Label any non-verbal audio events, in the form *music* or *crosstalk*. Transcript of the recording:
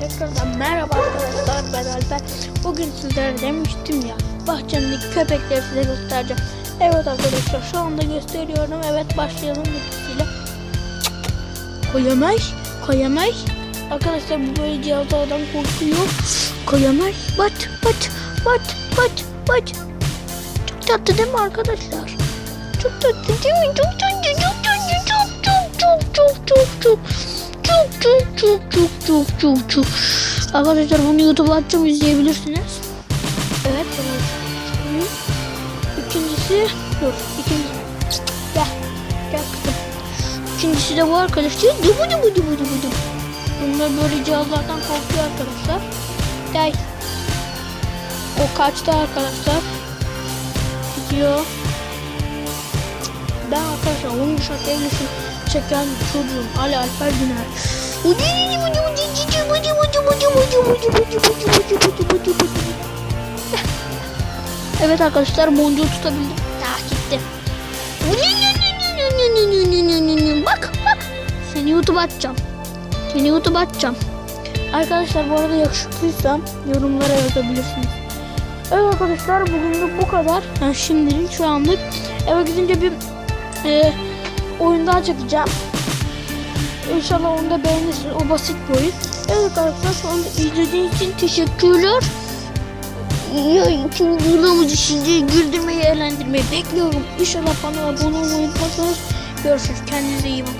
Tekrardan merhaba arkadaşlar ben Alper. Bugün sizlere demiştim ya bahçemdeki köpekleri size göstereceğim. Evet arkadaşlar şu anda gösteriyorum. Evet başlayalım videosuyla. Koyamay, koyamay. Arkadaşlar bu böyle cihazlardan korkuyor. Koyamay. Bat, bat, bat, bat, bat. Çok tatlı değil mi arkadaşlar? Çok tatlı değil mi? Çok tatlı, çok çok çok çok çok çok Arkadaşlar bunu YouTube'a açacağım izleyebilirsiniz. Evet. evet. İkincisi dur. İkincisi. Gel. Gel kızım. İkincisi de bu arkadaşlar. Dubu dubu dubu dubu dubu. Bunlar böyle cihazlardan korkuyor arkadaşlar. Gel. O kaçtı arkadaşlar. Gidiyor. Ben arkadaşlar 10 Uşak evlisi çeken çocuğum Ali Alper Güner. *laughs* Evet arkadaşlar boncuğu tutabildim. Daha gitti. Bak bak. Seni YouTube atacağım. Seni YouTube atacağım. Arkadaşlar bu arada yakışıklıysam yorumlara yazabilirsiniz. Evet arkadaşlar bugünlük bu kadar. Yani şimdilik şu anlık eve gidince bir e, oyun daha çekeceğim. İnşallah onu da beğenirsiniz. O basit bir oyun. Evet arkadaşlar anda izlediğiniz için teşekkürler. Ya videolarımızı sizi güldürmeyi, eğlendirmeyi bekliyorum. İnşallah bana abone olmayı unutmazsanız görüşürüz. Kendinize iyi bakın.